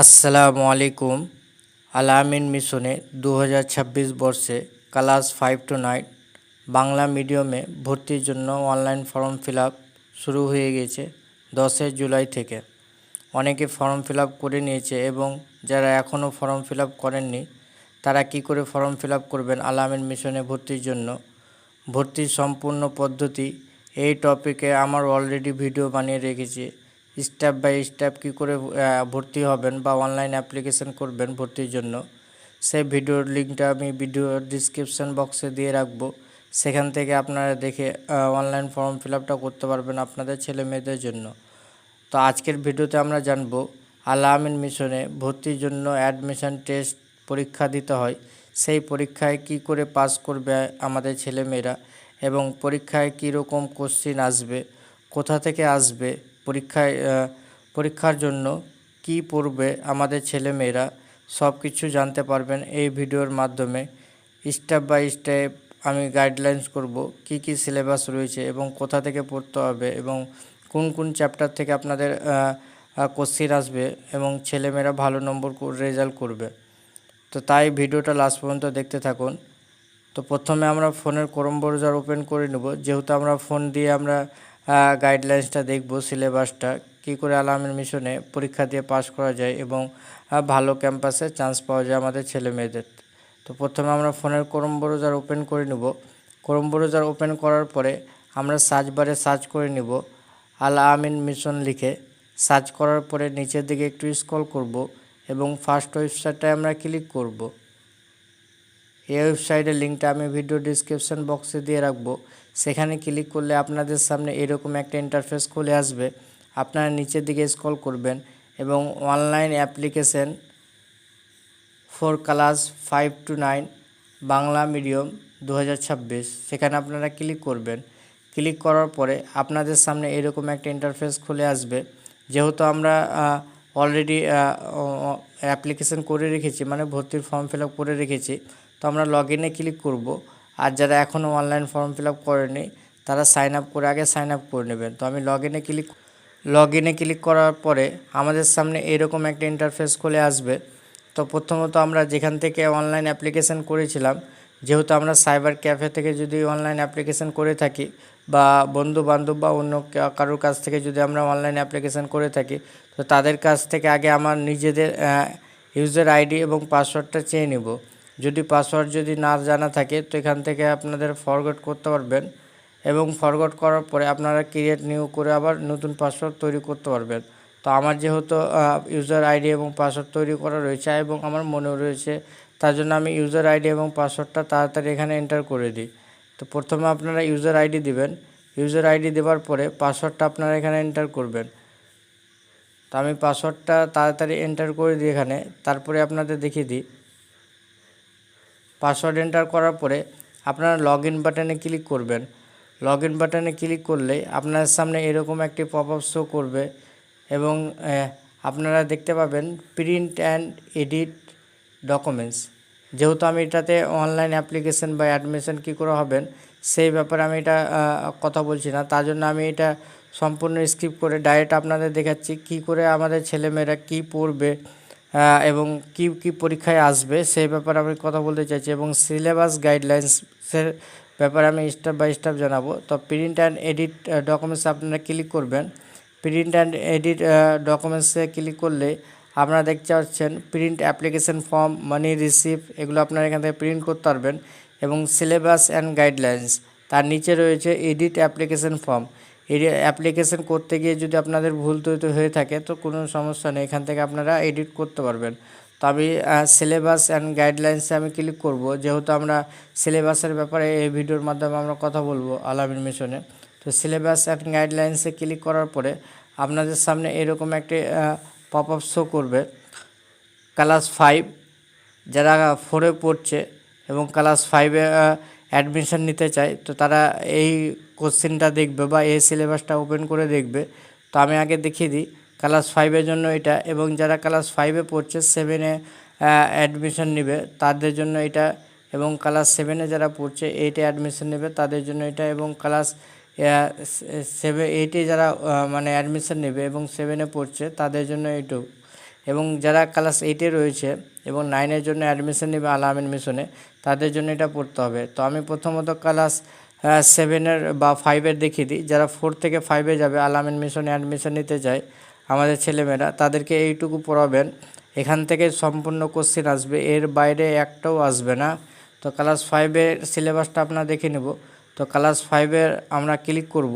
আসসালামু আলাইকুম। আলামিন মিশনে দু হাজার ছাব্বিশ বর্ষে class five to nine Bangla মিডিয়ামে ভর্তির জন্য অনলাইন ফর্ম ফিল শুরু হয়ে গেছে দশই জুলাই থেকে। অনেকে ফর্ম ফিল করে নিয়েছে এবং যারা এখনও ফর্ম ফিল করেননি, তারা কি করে ফর্ম ফিল করবেন আলামিন মিশনে ভর্তির জন্য? ভর্তির সম্পূর্ণ পদ্ধতি এই টপিকে আমার অলরেডি ভিডিও বানিয়ে রেখেছি। স্টেপ বাই স্টেপ কী করে ভর্তি হবেন বা অনলাইন অ্যাপ্লিকেশন করবেন ভর্তির জন্য, সেই ভিডিওর লিঙ্কটা আমি ভিডিওর ডিসক্রিপশন বক্সে দিয়ে রাখব। সেখান থেকে আপনারা দেখে অনলাইন ফর্ম ফিল করতে পারবেন আপনাদের ছেলে মেয়েদের জন্য। তো আজকের ভিডিওতে আমরা জানব আল আমিন মিশনে ভর্তির জন্য অ্যাডমিশন টেস্ট পরীক্ষা দিতে হয়। সেই পরীক্ষায় কি করে পাস করবে আমাদের ছেলেমেয়েরা এবং পরীক্ষায় কী রকম কোশ্চিন আসবে, কোথা থেকে আসবে পরীক্ষায় পরীক্ষার জন্য কি পড়বে আমাদের ছেলেমেয়েরা সব কিছু জানতে পারবেন এই ভিডিওর মাধ্যমে। স্টেপ বাই স্টেপ আমি গাইডলাইন্স করব, কি কি সিলেবাস রয়েছে এবং কোথা থেকে পড়তে হবে এবং কোন কোন চ্যাপ্টার থেকে আপনাদের কোশ্চিন আসবে এবং ছেলেমেয়েরা ভালো নম্বর রেজাল্ট করবে। তো তাই ভিডিওটা লাস্ট পর্যন্ত দেখতে থাকুন। তো প্রথমে আমরা ফোনের ক্রোম ব্রাউজার ওপেন করে নেব। যেহেতু আমরা ফোন দিয়ে আমরা গাইডলাইন্সটা দেখব সিলেবাসটা কী করে আলামের মিশনে পরীক্ষা দিয়ে পাস করা যায় এবং ভালো ক্যাম্পাসে চান্স পাওয়া যায় আমাদের ছেলে মেয়েদের। তো প্রথমে আমরা ফোনের ক্রোম ব্রাউজার ওপেন করে নেব। ক্রোম ব্রাউজার ওপেন করার পরে আমরা সার্চ বারে সার্চ করে নেব। আল আমিন মিশন লিখে সার্চ করার পরে নিচের দিকে একটু স্ক্রল করব এবং ফার্স্ট ওয়েবসাইটটায় আমরা ক্লিক করব। এই ওয়েবসাইটের লিঙ্কটা আমি ভিডিও ডিসক্রিপশন বক্সে দিয়ে রাখব। সেখানে ক্লিক করলে আপনাদের সামনে এরকম একটা ইন্টারফেস খুলে আসবে। আপনারা নিচের দিকে স্ক্রল করবেন এবং online application for class five to nine Bangla medium দু হাজার ছাব্বিশ। সেখানে আপনারা ক্লিক করবেন। ক্লিক করার পরে আপনাদের সামনে এরকম একটা ইন্টারফেস খুলে আসবে। যেহেতু আমরা অলরেডি অ্যাপ্লিকেশন করে রেখেছি মানে ভর্তির ফর্ম ফিল করে রেখেছি, তো আমরা লগ ইনে ক্লিক করব। আর যারা এখনও অনলাইন ফর্ম ফিল আপ করেনি, তারা সাইন আপ করে, আগে সাইন আপ করে নেবেন। তো আমি লগ ইনে ক্লিক লগ ইনে ক্লিক করার পরে আমাদের সামনে এরকম একটা ইন্টারফেস খুলে আসবে। তো প্রথমত আমরা যেখান থেকে অনলাইন অ্যাপ্লিকেশন করেছিলাম, যেহেতু আমরা সাইবার ক্যাফে থেকে যদি অনলাইন অ্যাপ্লিকেশন করে থাকি বা বন্ধু বান্ধব বা অন্য কারোর কাছ থেকে যদি আমরা অনলাইন অ্যাপ্লিকেশন করে থাকি, তো তাদের কাছ থেকে আগে আমার নিজেদের ইউজার আইডি এবং পাসওয়ার্ডটা চেয়ে নিব। যদি পাসওয়ার্ড যদি না জানা থাকে, তো এখান থেকে আপনাদের ফরগট করতে পারবেন এবং ফরগট করার পরে আপনারা ক্রিয়েট নিউ করে আবার নতুন পাসওয়ার্ড তৈরি করতে পারবেন। তো আমার যেহেতু ইউজার আইডি এবং পাসওয়ার্ড তৈরি করা রয়েছে এবং আমার মনেও রয়েছে, তার জন্য আমি ইউজার আইডি এবং পাসওয়ার্ডটা তাড়াতাড়ি এখানে এন্টার করে দিই। তো প্রথমে আপনারা ইউজার আইডি দিবেন। ইউজার আইডি দেওয়ার পরে পাসওয়ার্ডটা আপনারা এখানে এন্টার করবেন। তো আমি পাসওয়ার্ডটা তাড়াতাড়ি এন্টার করে দিই এখানে। তারপরে আপনাদের দেখিয়ে দিই। পাসওয়ার্ড এন্টার করার পরে আপনারা লগ ইন বাটনে ক্লিক করবেন। লগ ইন বাটনে ক্লিক করলে আপনার সামনে এরকম একটি পপ আপ শো করবে এবং আপনারা দেখতে পাবেন প্রিন্ট অ্যান্ড এডিট ডকুমেন্টস যেহেতু আমি এটাতে অনলাইন অ্যাপ্লিকেশন বা অ্যাডমিশন কী করে হবেন, সেই ব্যাপারে আমি এটা কথা বলছি না। তার জন্য আমি এটা সম্পূর্ণ স্কিপ করে ডাইরেক্ট আপনাদের দেখাচ্ছি কি করে আমাদের ছেলেমেয়েরা কি পড়বে। এবং কি কি পরীক্ষায় আসবে, সেই ব্যাপারে আমি কথা বলতে চাইছি এবং সিলেবাস গাইডলাইন্সের ব্যাপারে আমি স্টেপ বাই স্টেপ জানাব। তো প্রিন্ট অ্যান্ড এডিট ডকুমেন্টস আপনারা ক্লিক করবেন। প্রিন্ট অ্যান্ড এডিট ডকুমেন্টসে ক্লিক করলে আপনারা দেখতে পাচ্ছেন print application form money receive এগুলো আপনারা এখান থেকে প্রিন্ট করতে পারবেন এবং সিলেবাস অ্যান্ড গাইডলাইন্স তার নিচে রয়েছে এডিট অ্যাপ্লিকেশন ফর্ম অ্যাপ্লিকেশন করতে গিয়ে যদি আপনাদের ভুল ত্রুটি হয়ে থাকে, তো কোনো সমস্যা নেই। এখান থেকে আপনারা এডিট করতে পারবেন। তো আমি সিলেবাস অ্যান্ড গাইডলাইন্সে আমি ক্লিক করব। যেহেতু আমরা সিলেবাসের ব্যাপারে এই ভিডিওর মাধ্যমে আমরা কথা বলব আলামিন মিশনে, তো সিলেবাস অ্যান্ড গাইডলাইন্সে ক্লিক করার পরে আপনাদের সামনে এরকম একটি পপ আপ শো করবে। ক্লাস ফাইভ যারা ফোরে পড়ছে এবং ক্লাস ফাইভে অ্যাডমিশন নিতে চায়, তো তারা এই কোশ্চেনটা দেখবে বা এই সিলেবাসটা ওপেন করে দেখবে। তো আমি আগে দেখিয়ে দিই ক্লাস ফাইভের জন্য এটা এবং যারা ক্লাস ফাইভে পড়ছে সেভেনে অ্যাডমিশন নেবে, তাদের জন্য এটা এবং ক্লাস সেভেনে যারা পড়ছে এইটে অ্যাডমিশন নেবে, তাদের জন্য এটা এবং ক্লাস সেভেন এইটে যারা মানে অ্যাডমিশন নেবে এবং সেভেনে পড়ছে, তাদের জন্য এইটু এবং যারা ক্লাস এইটে রয়েছে এবং নাইনের জন্য অ্যাডমিশন নেবে আলামিন মিশনে তাদের জন্য এটা পড়তে হবে। তো আমি প্রথমত ক্লাস সেভেনের বা ফাইভের দেখিয়ে দিই। যারা ফোর থেকে ফাইভে যাবে আলামিন মিশনে অ্যাডমিশন নিতে চায় আমাদের ছেলেমেয়েরা, তাদেরকে এইটুকু পড়াবেন। এখান থেকে সম্পূর্ণ কোশ্চেন আসবে। এর বাইরে একটাও আসবে না। তো ক্লাস ফাইভের সিলেবাসটা আপনারা দেখে নেব। তো ক্লাস ফাইভের আমরা ক্লিক করব।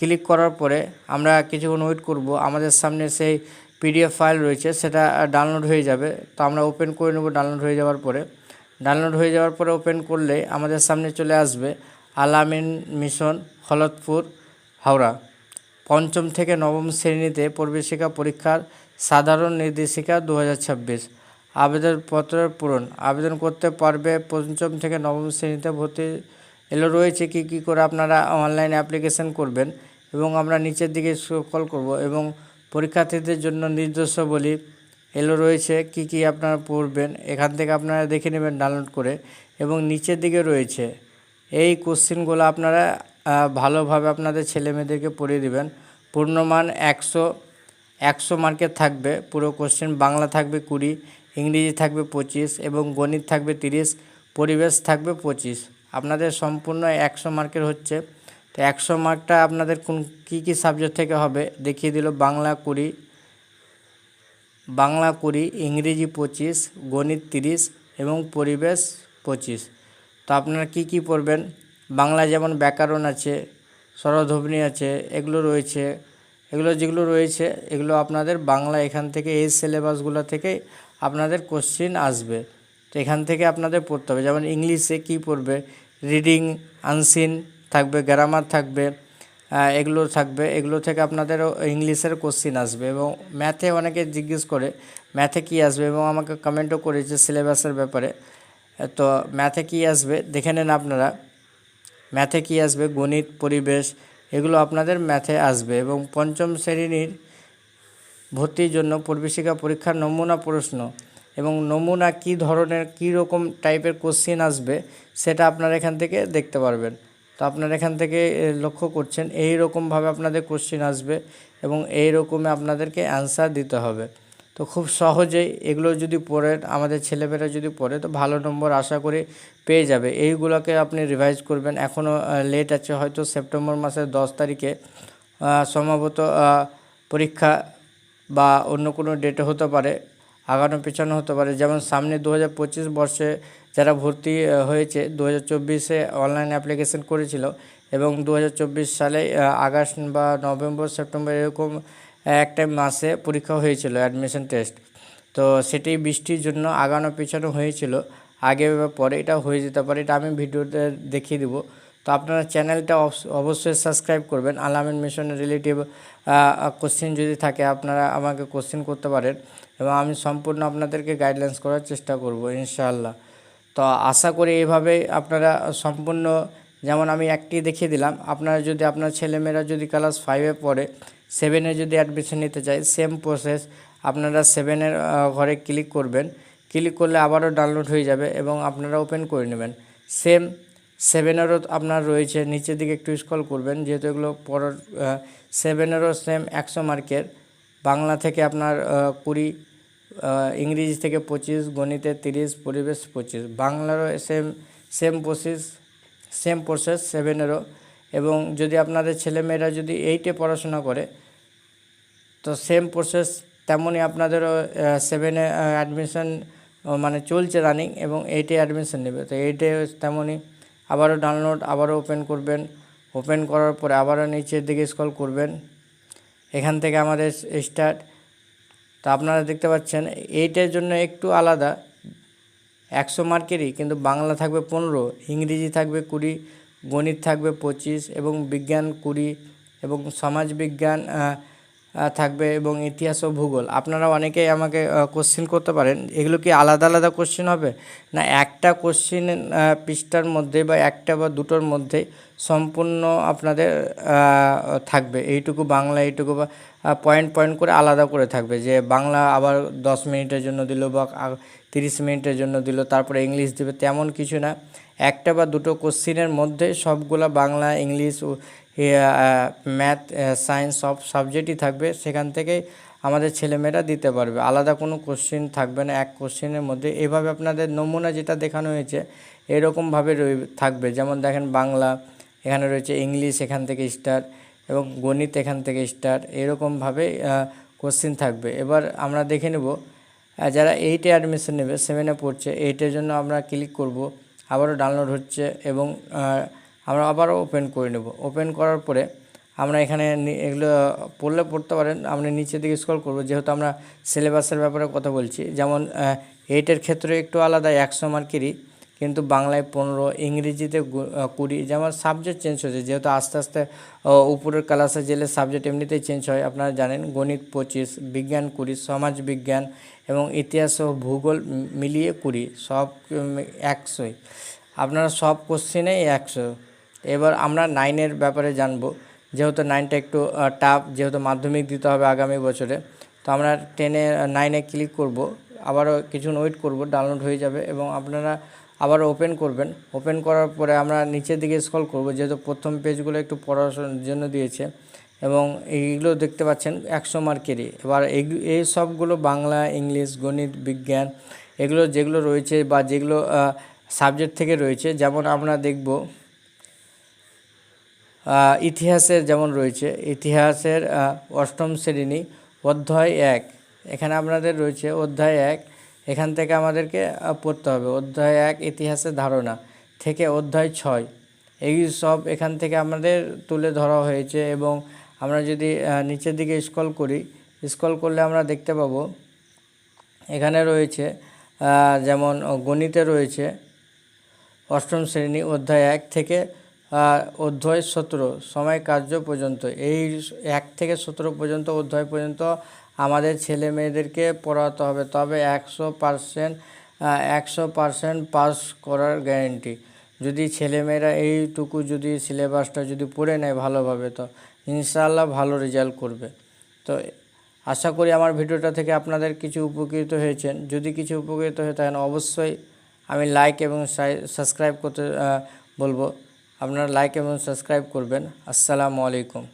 ক্লিক করার পরে আমরা কিছুক্ষণ ওয়েট করব। আমাদের সামনে সেই পিডিএফ ফাইল রয়েছে, সেটা ডাউনলোড হয়ে যাবে। তো আমরা ওপেন করে নেব ডাউনলোড হয়ে যাওয়ার পরে। ডাউনলোড হয়ে যাওয়ার পরে ওপেন করলে আমাদের সামনে চলে আসবে আলামিন মিশন হলদপুর হাওড়া। পঞ্চম থেকে নবম শ্রেণীতে প্রবেশিকা পরীক্ষার সাধারণ নির্দেশিকা দু হাজার ছাব্বিশ আবেদনপত্রের পূরণ। আবেদন করতে পারবে পঞ্চম থেকে নবম শ্রেণীতে ভর্তি এলো। রয়েছে কি কি করে আপনারা অনলাইন অ্যাপ্লিকেশন করবেন এবং আমরা নিচের দিকে কল করব এবং পরীক্ষার্থীদের জন্য নির্দেশাবলী এলো রয়েছে, কি কি আপনারা পড়বেন, এখান থেকে আপনারা দেখে নেবেন ডাউনলোড করে, এবং নিচের দিকে রয়েছে, এই কোশ্চেনগুলো আপনারা ভালোভাবে আপনাদের ছেলে মেয়েদেরকে পড়িয়ে দেবেন, পূর্ণমান একশো একশো মার্কের থাকবে, পুরো কোশ্চেন বাংলা থাকবে কুড়ি, ইংরেজি থাকবে পঁচিশ, এবং গণিত থাকবে তিরিশ, পরিবেশ থাকবে পঁচিশ, আপনাদের সম্পূর্ণ একশো মার্কের হচ্ছে তো একশো মার্কটা আপনাদের কোন, কী কী সাবজেক্ট থেকে হবে? দেখিয়ে দিল বাংলা কুড়ি বাংলা কুড়ি, ইংরেজি পঁচিশ, গণিত তিরিশ এবং পরিবেশ পঁচিশ। তো আপনারা কি কি পড়বেন? বাংলা যেমন ব্যাকরণ আছে, স্বরধ্বনি আছে, এগুলো রয়েছে। এগুলো যেগুলো রয়েছে, এগুলো আপনাদের বাংলা এখান থেকে এই সিলেবাসগুলো থেকে আপনাদের কোশ্চিন আসবে। তো এখান থেকে আপনাদের পড়তে হবে। যেমন ইংলিশে কি পড়বে? রিডিং আনসিন থাকবে গ্রামার থাকবে এগুলো থাকবে। এগুলো থেকে আপনাদেরও ইংলিশের কোশ্চিন আসবে এবং ম্যাথে অনেকে জিজ্ঞেস করে ম্যাথে কি আসবে? এবং আমাকে কমেন্টও করেছে সিলেবাসের ব্যাপারে। তো ম্যাথে কি আসবে? দেখে নেন আপনারা। ম্যাথে কি আসবে? গণিত, পরিবেশ, এগুলো আপনাদের ম্যাথে আসবে এবং পঞ্চম শ্রেণির ভর্তির জন্য প্রবেশিকা পরীক্ষার নমুনা প্রশ্ন এবং নমুনা কি ধরনের, কী রকম টাইপের কোশ্চেন আসবে, সেটা আপনারা এখান থেকে দেখতে পারবেন। তো আপনারা এখান থেকে লক্ষ্য করছেন এই রকমভাবে আপনাদের কোশ্চেন আসবে এবং এই রকমে আপনাদেরকে অ্যান্সার দিতে হবে। তো খুব সহজেই এগুলো যদি পড়ে আমাদের ছেলেমেয়েরা যদি পড়ে, তো ভালো নম্বর আশা করি পেয়ে যাবে। এইগুলোকে আপনি রিভাইজ করবেন। এখনও লেট আছে, হয়তো সেপ্টেম্বর মাসের দশ তারিখে সম্ভবত পরীক্ষা বা অন্য কোনো ডেটে হতে পারে। আগানো পেছানো হতে পারে। যেমন সামনে দু হাজার পঁচিশ বর্ষে যারা ভর্তি হয়েছে দু হাজার চব্বিশে অনলাইন অ্যাপ্লিকেশন করেছিল এবং দু হাজার চব্বিশ সালে আগস্ট বা নভেম্বর, সেপ্টেম্বর এরকম একটা মাসে পরীক্ষা হয়েছিল অ্যাডমিশন টেস্ট তো সেটি বৃষ্টির জন্য আগানো পেছানো হয়েছিল। আগে বা পরে এটা হয়ে যেতে পারে, এটা আমি ভিডিওতে দেখিয়ে দিব। তো আপনারা চ্যানেলটা অবশ্যই সাবস্ক্রাইব করবেন। আলামিন মিশনের রিলেটিভ কোশ্চেন যদি থাকে, আপনারা আমাকে কোশ্চেন করতে পারেন এবং আমি সম্পূর্ণ আপনাদেরকে গাইডলাইন্স করার চেষ্টা করব, ইনশাআল্লাহ। তো আশা করি এইভাবে আপনারা সম্পূর্ণ, যেমন আমি একটি দেখিয়ে দিলাম, আপনারা যদি, আপনার ছেলেমেয়েরা যদি ক্লাস ফাইভে পড়ে সেভেনে যদি অ্যাডমিশন নিতে চায় সেম প্রসেস আপনারা সেভেনের ঘরে ক্লিক করবেন। ক্লিক করলে আবারও ডাউনলোড হয়ে যাবে এবং আপনারা ওপেন করে নেবেন। সেম সেভেনেরও আপনার রয়েছে, নিচের দিকে একটু স্ক্রল করবেন, যেহেতু এগুলো পড়ার সেভেনেরও সেম একশো মার্কের বাংলা থেকে আপনার কুড়ি ইংরেজি থেকে পঁচিশ, গণিতে তিরিশ, পরিবেশ পঁচিশ। বাংলারও same same process same process সেভেনেরও এবং যদি আপনাদের ছেলেমেয়েরা যদি এইটে পড়াশোনা করে, তো সেম প্রসেস তেমনই আপনাদেরও সেভেনে অ্যাডমিশন মানে চলছে রানিং এবং এইটে অ্যাডমিশন নেবে। তো এইটে তেমনই আবারও ডাউনলোড আবারও ওপেন করবেন। ওপেন করার পরে আবারও নিচের দিকে স্ক্রল করবেন। এখান থেকে আমাদের স্টার্ট তো আপনারা দেখতে পাচ্ছেন এইটার জন্য একটু আলাদা। একশো মার্কেরই কিন্তু বাংলা থাকবে পনেরো ইংরেজি থাকবে কুড়ি গণিত থাকবে পঁচিশ এবং বিজ্ঞান কুড়ি এবং সমাজবিজ্ঞান আহ, আহ, থাকবে এবং ইতিহাস ও ভূগোল। আপনারা অনেকেই আমাকে কোশ্চেন করতে পারেন, এগুলো কি আলাদা আলাদা কোশ্চেন হবে? না, একটা কোশ্চেন পৃষ্ঠার মধ্যে বা একটা বা দুটোর মধ্যে সম্পূর্ণ আপনাদের থাকবে। এইটুকু বাংলা, এইটুকু বা পয়েন্ট পয়েন্ট করে আলাদা করে থাকবে যে বাংলা আবার দশ মিনিটের জন্য দিল বা তিরিশ মিনিটের জন্য দিল, তারপরে ইংলিশ দেবে, তেমন কিছু না। একটা বা দুটো কোশ্চিনের মধ্যে সবগুলা বাংলা, ইংলিশ ম্যাথ সায়েন্স সব সাবজেক্টই থাকবে। সেখান থেকে আমাদের ছেলেমেয়েরা দিতে পারবে। আলাদা কোনো কোশ্চেন থাকবে না। এক কোশ্চেনের মধ্যে এভাবে আপনাদের নমুনা যেটা দেখানো হয়েছে, এরকমভাবে রই থাকবে। যেমন দেখেন বাংলা, এখানে রয়েছে ইংলিশ, এখান থেকে স্টার এবং গণিত এখান থেকে স্টার এরকমভাবে কোশ্চেন থাকবে। এবার আমরা দেখে নেব যারা এইটে অ্যাডমিশন নেবে সেভেনে পড়ছে এইটের জন্য আমরা ক্লিক করব। আবারও ডাউনলোড হচ্ছে এবং আমরা আবারও ওপেন করে নেব। ওপেন করার পরে আমরা এখানে এগুলো পড়লে পড়তে পারেন, আমরা নিচের দিকে স্ক্রল করব। যেহেতু আমরা সিলেবাসের ব্যাপারে কথা বলছি, যেমন এইটের ক্ষেত্রে একটু আলাদা একশো মার্কেরই কিন্তু বাংলায় পনেরো, ইংরেজিতে কুড়ি, যেমন সাবজেক্ট চেঞ্জ হয়েছে, যেহেতু আস্তে আস্তে উপরের ক্লাসে জেলে সাবজেক্ট এমনিতেই চেঞ্জ হয়। আপনারা জানেন, গণিত পঁচিশ, বিজ্ঞান কুড়ি, সমাজ বিজ্ঞান এবং ইতিহাস ও ভূগোল মিলিয়ে কুড়ি, সব একশোই। আপনারা সব কোশ্চেনেই একশো। এবার আমরা নাইনের ব্যাপারে জানব। যেহেতু নাইনটা একটু টাফ যেহেতু মাধ্যমিক দিতে হবে আগামী বছরে। তো আমরা টেনে নাইনে ক্লিক করব। আবারও কিছুক্ষণ ওয়েট করব ডাউনলোড হয়ে যাবে এবং আপনারা আবার ওপেন করবেন। ওপেন করার পরে আমরা নিচের দিকে স্ক্রল করব, যেহেতু প্রথম পেজগুলো একটু পড়াশোনার জন্য দিয়েছে। এবং এইগুলো দেখতে পাচ্ছেন একশো মার্কেরই এবার এই সবগুলো বাংলা, ইংলিশ, গণিত, বিজ্ঞান, এগুলো যেগুলো রয়েছে বা যেগুলো সাবজেক্ট থেকে রয়েছে, যেমন আমরা দেখব ইতিহাসের যেমন রয়েছে, ইতিহাসের অষ্টম শ্রেণি, অধ্যায় এক। এখানে আপনাদের রয়েছে অধ্যায় এক। এখান থেকে আমাদেরকে পড়তে হবে। অধ্যায় এক, ইতিহাসের ধারণা থেকে অধ্যায় ছয়। এই সব এখান থেকে আমাদের তুলে ধরা হয়েছে এবং আমরা যদি নিচের দিকে স্কল করি স্কল করলে আমরা দেখতে পাবো, এখানে রয়েছে যেমন গণিতে রয়েছে, অষ্টম শ্রেণি, অধ্যায় এক থেকে অধ্যায় সতেরো, সময় কার্য পর্যন্ত। এই এক থেকে সতেরো পর্যন্ত, অধ্যায় পর্যন্ত আমাদের ছেলে মেয়েদেরকে পড়াতে হবে। তবে একশো পারসেন্ট একশো পারসেন্ট পাস করার গ্যারেন্টি। যদি ছেলেমেয়েরা এইটুকু যদি সিলেবাসটা যদি পড়ে নেয় ভালোভাবে, তো ইনশাআল্লাহ ভালো রেজাল্ট করবে। তো আশা করি আমার ভিডিওটা থেকে আপনাদের কিছু উপকৃত হয়েছেন। যদি কিছু উপকৃত হয়ে থাকেন অবশ্যই আমি লাইক এবং সাবস্ক্রাইব করতে বলব। আপনারা লাইক এবং সাবস্ক্রাইব করবেন। আসসালামু আলাইকুম।